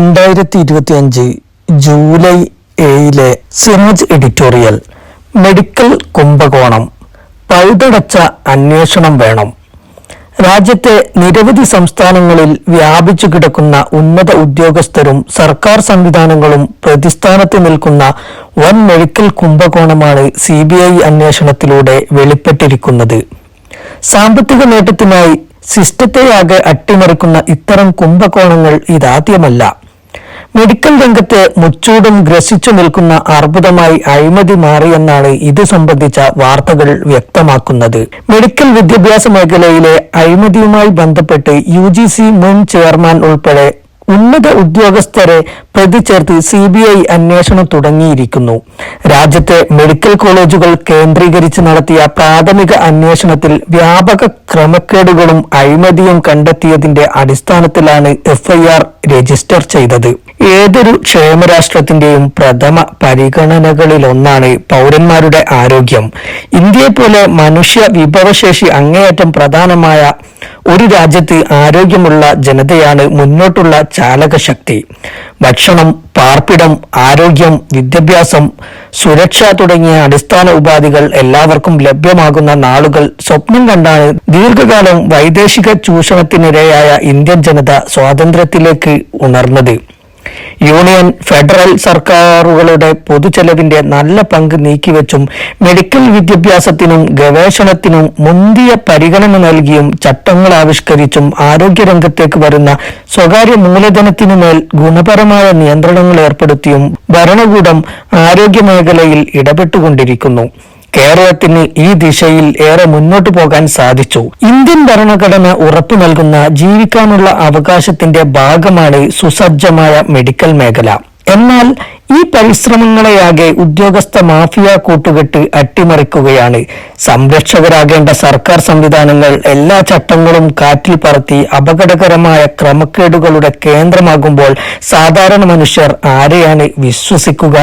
രണ്ടായിരത്തി ഇരുപത്തി അഞ്ച് ജൂലൈ ഏഴിലെ സിറാജ് എഡിറ്റോറിയൽ മെഡിക്കൽ കുംഭകോണം പഴുതടച്ച അന്വേഷണം വേണം. രാജ്യത്തെ നിരവധി സംസ്ഥാനങ്ങളിൽ വ്യാപിച്ചു കിടക്കുന്ന ഉന്നത ഉദ്യോഗസ്ഥരും സർക്കാർ സംവിധാനങ്ങളും പ്രതിസ്ഥാനത്ത് നിൽക്കുന്ന വൻ മെഡിക്കൽ കുംഭകോണമാണ് സി ബി ഐ അന്വേഷണത്തിലൂടെ വെളിപ്പെട്ടിരിക്കുന്നത്. സാമ്പത്തിക നേട്ടത്തിനായി സിസ്റ്റത്തെയാകെ അട്ടിമറിക്കുന്ന ഇത്തരം കുംഭകോണങ്ങൾ ഇതാദ്യമല്ല. മെഡിക്കൽ രംഗത്ത് മുച്ചൂടും ഗ്രസിച്ചു നിൽക്കുന്ന അർബുദമായി അഴിമതി മാറിയെന്നാണ് ഇത് സംബന്ധിച്ച വാർത്തകൾ വ്യക്തമാക്കുന്നത്. മെഡിക്കൽ വിദ്യാഭ്യാസ മേഖലയിലെ അഴിമതിയുമായി ബന്ധപ്പെട്ട് യു മുൻ ചെയർമാൻ ഉൾപ്പെടെ ഉന്നത ഉദ്യോഗസ്ഥരെ പ്രതി ചേർത്ത് സി ബി ഐ അന്വേഷണം തുടങ്ങിയിരിക്കുന്നു. രാജ്യത്തെ മെഡിക്കൽ കോളേജുകൾ കേന്ദ്രീകരിച്ച് നടത്തിയ പ്രാഥമിക അന്വേഷണത്തിൽ വ്യാപക ക്രമക്കേടുകളും അഴിമതിയും കണ്ടെത്തിയതിന്റെ അടിസ്ഥാനത്തിലാണ് എഫ്ഐആർ രജിസ്റ്റർ ചെയ്തത്. ഏതൊരു ക്ഷേമരാഷ്ട്രത്തിന്റെയും പ്രഥമ പരിഗണനകളിലൊന്നാണ് പൗരന്മാരുടെ ആരോഗ്യം. ഇന്ത്യയെപ്പോലെ മനുഷ്യ വിഭവശേഷി അങ്ങേയറ്റം പ്രധാനമായ ഒരു രാജ്യത്ത് ആരോഗ്യമുള്ള ജനതയാണ് മുന്നോട്ടുള്ള ചാലകശക്തി. ഭക്ഷണം പാർപ്പിടം ആരോഗ്യം വിദ്യാഭ്യാസം സുരക്ഷ തുടങ്ങിയ അടിസ്ഥാന ഉപാധികൾ എല്ലാവർക്കും ലഭ്യമാകുന്ന നാളുകൾ സ്വപ്നം കണ്ടാണ് ദീർഘകാലം വൈദേശിക ചൂഷണത്തിനിരയായ ഇന്ത്യൻ ജനത സ്വാതന്ത്ര്യത്തിലേക്ക് ഉണർന്നത്. യൂണിയൻ ഫെഡറൽ സർക്കാരുകളുടെ പൊതുചെലവിന്റെ നല്ല പങ്ക് നീക്കിവെച്ചും മെഡിക്കൽ വിദ്യാഭ്യാസത്തിനും ഗവേഷണത്തിനും മുന്തിയ പരിഗണന നൽകിയും ചട്ടങ്ങൾ ആവിഷ്കരിച്ചും ആരോഗ്യരംഗത്തേക്ക് വരുന്ന സ്വകാര്യ മൂലധനത്തിനു മേൽ ഗുണപരമായ നിയന്ത്രണങ്ങൾ ഏർപ്പെടുത്തിയും ഭരണകൂടം ആരോഗ്യ മേഖലയിൽ ഇടപെട്ടുകൊണ്ടിരിക്കുന്നു. കേരളത്തിന് ഈ ദിശയിൽ ഏറെ മുന്നോട്ടു പോകാൻ സാധിച്ചു. ഇന്ത്യൻ ഭരണഘടന ഉറപ്പു നൽകുന്ന ജീവിക്കാനുള്ള അവകാശത്തിന്റെ ഭാഗമാണ് സുസജ്ജമായ മെഡിക്കൽ മേഖല. എന്നാൽ ഈ പരിശ്രമങ്ങളെയാകെ ഉദ്യോഗസ്ഥ മാഫിയ കൂട്ടുകെട്ട് അട്ടിമറിക്കുകയാണ്. സംരക്ഷകരാകേണ്ട സർക്കാർ സംവിധാനങ്ങൾ എല്ലാ ചട്ടങ്ങളും കാറ്റിൽ പറത്തി അപകടകരമായ ക്രമക്കേടുകളുടെ കേന്ദ്രമാകുമ്പോൾ സാധാരണ മനുഷ്യർ ആരെയാണ് വിശ്വസിക്കുക?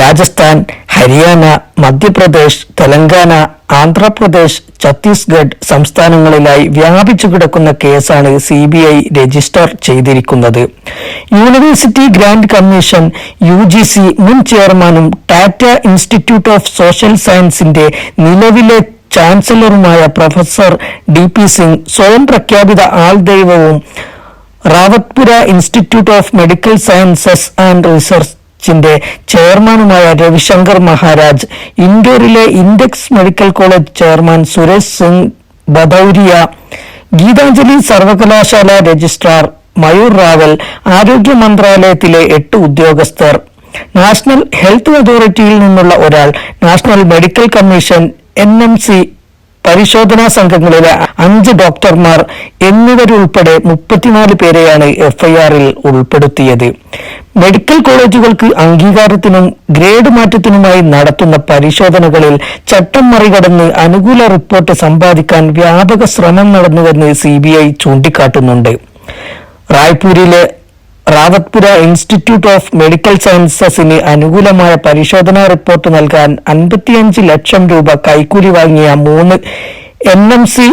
രാജസ്ഥാൻ ഹരിയാന മധ്യപ്രദേശ് തെലങ്കാന ആന്ധ്രാപ്രദേശ് ഛത്തീസ്ഗഡ് സംസ്ഥാനങ്ങളിലായി വ്യാപിച്ചു കിടക്കുന്ന കേസാണ് സി ബി ഐ രജിസ്റ്റർ ചെയ്തിരിക്കുന്നത്. University grant commission U G C മുൻ ചെയർമാനും ടാറ്റ ഇൻസ്റ്റിറ്റ്യൂട്ട് ഓഫ് സോഷ്യൽ സയൻസിന്റെ നിലവിലെ ചാൻസലറുമായ പ്രൊഫസർ ഡി പി സിംഗ് സ്വയം പ്രഖ്യാപിത ആൾദൈവവും Rawatpura institute of medical sciences and research ിന്റെ ചെയർമാനുമായ Ravishankar Maharaj ഇൻഡോറിലെ index medical college chairman Suresh Singh Bhadauria Geetanjali സർവകലാശാല രജിസ്ട്രാർ മയൂർ റാവൽ ആരോഗ്യ മന്ത്രാലയത്തിലെ എട്ട് ഉദ്യോഗസ്ഥർ. നാഷണൽ ഹെൽത്ത് അതോറിറ്റിയിൽ നിന്നുള്ള ഒരാൾ national medical commission N M C പരിശോധനാ സംഘങ്ങളിലെ അഞ്ച് ഡോക്ടർമാർ എന്നിവരുൾപ്പെടെ മുപ്പത്തിനാല് പേരെയാണ് എഫ്ഐആറിൽ ഉൾപ്പെടുത്തിയത്. മെഡിക്കൽ കോളേജുകൾക്ക് അംഗീകാരത്തിനും ഗ്രേഡ് മാറ്റത്തിനുമായി നടത്തുന്ന പരിശോധനകളിൽ ചട്ടം മറികടന്ന് അനുകൂല റിപ്പോർട്ട് സമ്പാദിക്കാൻ വ്യാപക ശ്രമം നടന്നുവെന്ന് സി ബി ഐ ചൂണ്ടിക്കാട്ടുന്നുണ്ട്. റായ്പൂരിലെ റാവത്പുര ഇൻസ്റ്റിറ്റ്യൂട്ട് ഓഫ് മെഡിക്കൽ സയൻസസിന് അനുകൂലമായ പരിശോധനാ റിപ്പോർട്ട് നൽകാൻ അൻപത്തിയഞ്ച് ലക്ഷം രൂപ കൈക്കൂലി വാങ്ങിയ മൂന്ന് എൻ എം സി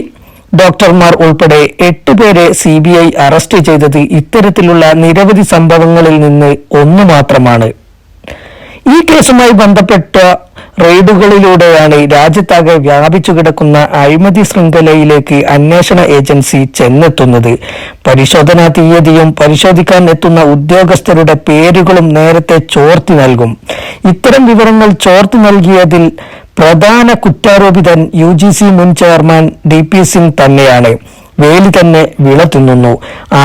ഡോക്ടർമാർ ഉൾപ്പെടെ എട്ടുപേരെ സി ബി ഐ അറസ്റ്റ് ചെയ്തത് ഇത്തരത്തിലുള്ള നിരവധി സംഭവങ്ങളിൽ നിന്ന് ഒന്നു മാത്രമാണ്. ഈ കേസുമായി ബന്ധപ്പെട്ട റെയ്ഡുകളിലൂടെയാണ് രാജ്യത്താകെ വ്യാപിച്ചു കിടക്കുന്ന അഴിമതി ശൃംഖലയിലേക്ക് അന്വേഷണ ഏജൻസി ചെന്നെത്തുന്നത്. പരിശോധനാ തീയതിയും പരിശോധിക്കാൻ എത്തുന്ന ഉദ്യോഗസ്ഥരുടെ പേരുകളും നേരത്തെ ചോർത്തി നൽകും. ഇത്തരം വിവരങ്ങൾ ചോർത്തി നൽകിയതിൽ പ്രധാന കുറ്റാരോപിതൻ യു മുൻ ചെയർമാൻ ഡി പി സിംഗ് തന്നെയാണ്. വേലി തന്നെ വിള തിന്നുന്നു.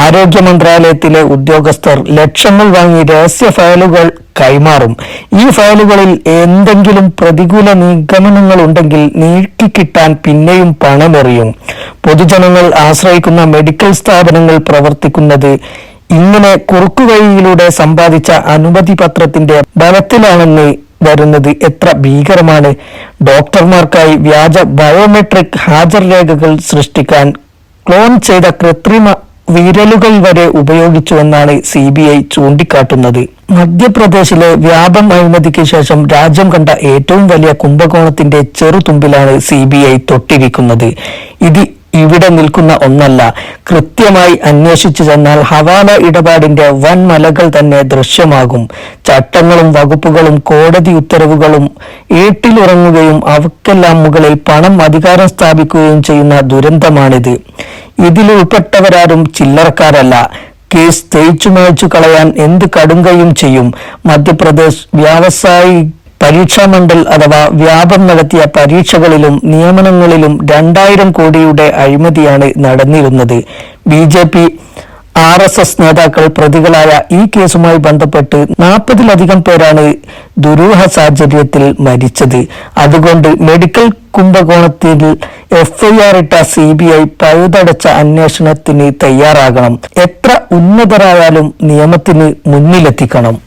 ആരോഗ്യ മന്ത്രാലയത്തിലെ ഉദ്യോഗസ്ഥർ ലക്ഷങ്ങൾ വാങ്ങി രഹസ്യ ഫയലുകൾ കൈമാറും. ഈ ഫയലുകളിൽ എന്തെങ്കിലും പ്രതികൂല നിഗമനങ്ങൾ ഉണ്ടെങ്കിൽ നീക്കിക്കിട്ടാൻ പിന്നെയും പണമെറിയും. പൊതുജനങ്ങൾ ആശ്രയിക്കുന്ന മെഡിക്കൽ സ്ഥാപനങ്ങൾ പ്രവർത്തിക്കുന്നത് ഇങ്ങനെ കുറുക്കുവഴിയിലൂടെ സമ്പാദിച്ച അനുമതി പത്രത്തിന്റെ ബലത്തിലാണെന്ന് വരുന്നത് എത്ര ഭീകരമാണ്. ഡോക്ടർമാർക്കായി വ്യാജ ബയോമെട്രിക് ഹാജർ രേഖകൾ സൃഷ്ടിക്കാൻ ക്ലോൺ ചെയ്ത കൃത്രിമ വിരലുകൾ വരെ ഉപയോഗിച്ചുവെന്നാണ് സി ബി ഐ ചൂണ്ടിക്കാട്ടുന്നത്. മധ്യപ്രദേശിലെ വ്യാപം അഴിമതിക്ക് ശേഷം രാജ്യം കണ്ട ഏറ്റവും വലിയ കുംഭകോണത്തിന്റെ ചെറുതുമ്പിലാണ് സി ബി ഐ തൊട്ടിരിക്കുന്നത്. ഇത് ഇവിടെ നിൽക്കുന്ന ഒന്നല്ല. കൃത്യമായി അന്വേഷിച്ചു ചെന്നാൽ ഹവാല ഇടപാടിന്റെ വൻ മലകൾ തന്നെ ദൃശ്യമാകും. ചട്ടങ്ങളും വകുപ്പുകളും കോടതി ഉത്തരവുകളും ഏട്ടിലുറങ്ങുകയും അവക്കെല്ലാം മുകളിൽ പണം അധികാരം സ്ഥാപിക്കുകയും ചെയ്യുന്ന ദുരന്തമാണിത്. ഇതിലുൾപ്പെട്ടവരാരും ചില്ലറക്കാരല്ല. കേസ് തേച്ചു മായ്ച്ചു കളയാൻ എന്ത് കടുങ്കയും ചെയ്യും? മധ്യപ്രദേശ് വ്യാവസായി പരീക്ഷാ മണ്ഡൽ അഥവാ വ്യാപം നടത്തിയ പരീക്ഷകളിലും നിയമനങ്ങളിലും രണ്ടായിരം കോടിയുടെ അഴിമതിയാണ് നടന്നിരുന്നത്. ബി ആർ എസ് എസ് നേതാക്കൾ പ്രതികളായ ഈ കേസുമായി ബന്ധപ്പെട്ട് നാൽപ്പതിലധികം പേരാണ് ദുരൂഹ സാഹചര്യത്തിൽ മരിച്ചത്. അതുകൊണ്ട് മെഡിക്കൽ കുംഭകോണത്തിൽ എഫ്ഐആർ ഇട്ട സി ബി ഐ പഴുതടച്ച അന്വേഷണത്തിന് തയ്യാറാകണം. എത്ര ഉന്നതരായാലും നിയമത്തിന് മുന്നിലെത്തിക്കണം.